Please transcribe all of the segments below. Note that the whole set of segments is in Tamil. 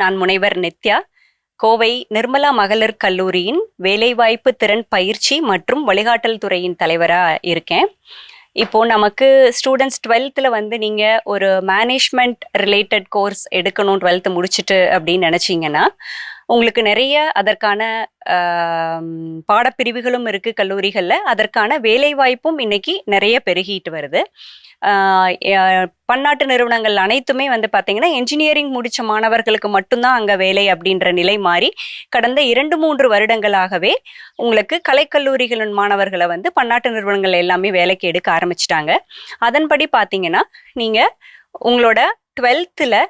நான் முனைவர் நித்யா. கோவை நிர்மலா மகளிர் கல்லூரியின் வேலைவாய்ப்பு திறன் பயிற்சி மற்றும் வழிகாட்டல் துறையின் தலைவராக இருக்கேன். இப்போ நமக்கு ஸ்டூடெண்ட்ஸ் டுவெல்த்தில் வந்து நீங்கள் ஒரு மேனேஜ்மெண்ட் ரிலேட்டட் கோர்ஸ் எடுக்கணும் டுவெல்த்து முடிச்சுட்டு அப்படின்னு நினச்சிங்கன்னா உங்களுக்கு நிறைய அதற்கான பாடப்பிரிவுகளும் இருக்குது கல்லூரிகளில். அதற்கான வேலைவாய்ப்பும் இன்னைக்கு நிறைய பெருகிட்டு வருது. பன்னாட்டு நிறுவனங்கள் அனைத்துமே வந்து பார்த்தீங்கன்னா என்ஜினியரிங் முடிச்ச மாணவர்களுக்கு மட்டும்தான் அங்கே வேலை அப்படின்ற நிலை மாறி கடந்த இரண்டு மூன்று வருடங்களாகவே உங்களுக்கு கலைக்கல்லூரிகளின் மாணவர்களை வந்து பன்னாட்டு நிறுவனங்கள் எல்லாமே வேலைக்கு எடுக்க ஆரம்பிச்சிட்டாங்க. அதன்படி பார்த்தீங்கன்னா நீங்கள் உங்களோட டுவெல்த்தில்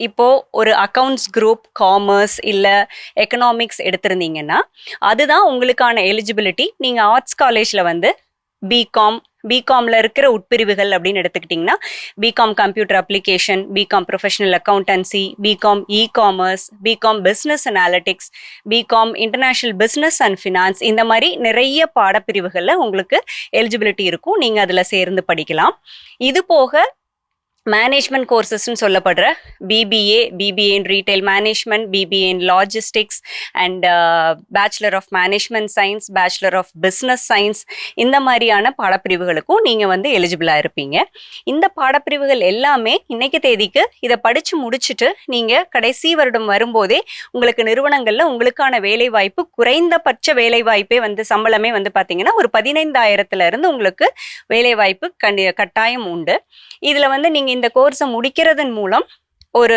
இப்போ ஒரு அக்கவுண்ட்ஸ் குரூப் காமர்ஸ் இல்லை எக்கனாமிக்ஸ் எடுத்திருந்தீங்கன்னா அதுதான் உங்களுக்கான எலிஜிபிலிட்டி நீங்கள் ஆர்ட்ஸ் காலேஜில் வந்து பிகாம் பிகாம்ல இருக்கிற உட்பிரிவுகள் அப்படின்னு எடுத்துக்கிட்டிங்கன்னா BCom computer application BCom professional accountancy BCom ecommerce BCom business analytics BCom international business and finance இந்த மாதிரி நிறைய பாடப்பிரிவுகளில் உங்களுக்கு எலிஜிபிலிட்டி இருக்கும். நீங்கள் அதில் சேர்ந்து படிக்கலாம். இது போக மேனேஜ்மெண்ட் கோர்சஸ்ன்னு சொல்லப்படுற BBA BBA in retail management BBA in logistics and bachelor of management science bachelor of business science இந்த மாதிரியான பாடப்பிரிவுகளுக்கும் நீங்கள் வந்து எலிஜிபிளாக இருப்பீங்க. இந்த பாடப்பிரிவுகள் எல்லாமே இன்னைக்கு தேதிக்கு இதை படித்து முடிச்சுட்டு நீங்கள் கடைசி வருடம் வரும்போதே உங்களுக்கு நிறுவனங்களில் உங்களுக்கான வேலை வாய்ப்பு குறைந்தபட்ச வேலை வாய்ப்பே வந்து சம்பளமே வந்து பார்த்தீங்கன்னா ஒரு பதினைந்தாயிரத்துல இருந்து உங்களுக்கு வேலை வாய்ப்பு கண்டி கட்டாயம் உண்டு. இதில் வந்து நீங்கள் இந்த கோர்ஸை முடிக்கிறதன் மூலம் ஒரு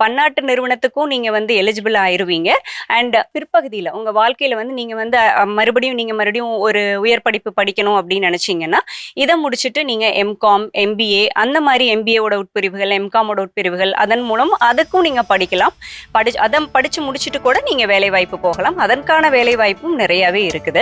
பன்னாட்டு நிறுவனத்துக்கும் நீங்கள் வந்து எலிஜிபிள் ஆயிருவீங்க. அண்ட் பிற்பகுதியில் உங்கள் வாழ்க்கையில் வந்து நீங்கள் வந்து மறுபடியும் நீங்கள் மறுபடியும் ஒரு உயர் படிப்பு படிக்கணும் அப்படின்னு நினச்சிங்கன்னா இதை முடிச்சுட்டு நீங்கள் எம்காம் எம்பிஏ அந்த மாதிரி எம்பிஏவோட உட்பிரிவுகள் எம்காமோட உட்பிரிவுகள் அதன் மூலம் அதுக்கும் நீங்கள் படிக்கலாம். படி அதை படித்து முடிச்சுட்டு கூட நீங்கள் வேலை வாய்ப்பு போகலாம். அதற்கான வேலை வாய்ப்பும் நிறையாவே இருக்குது.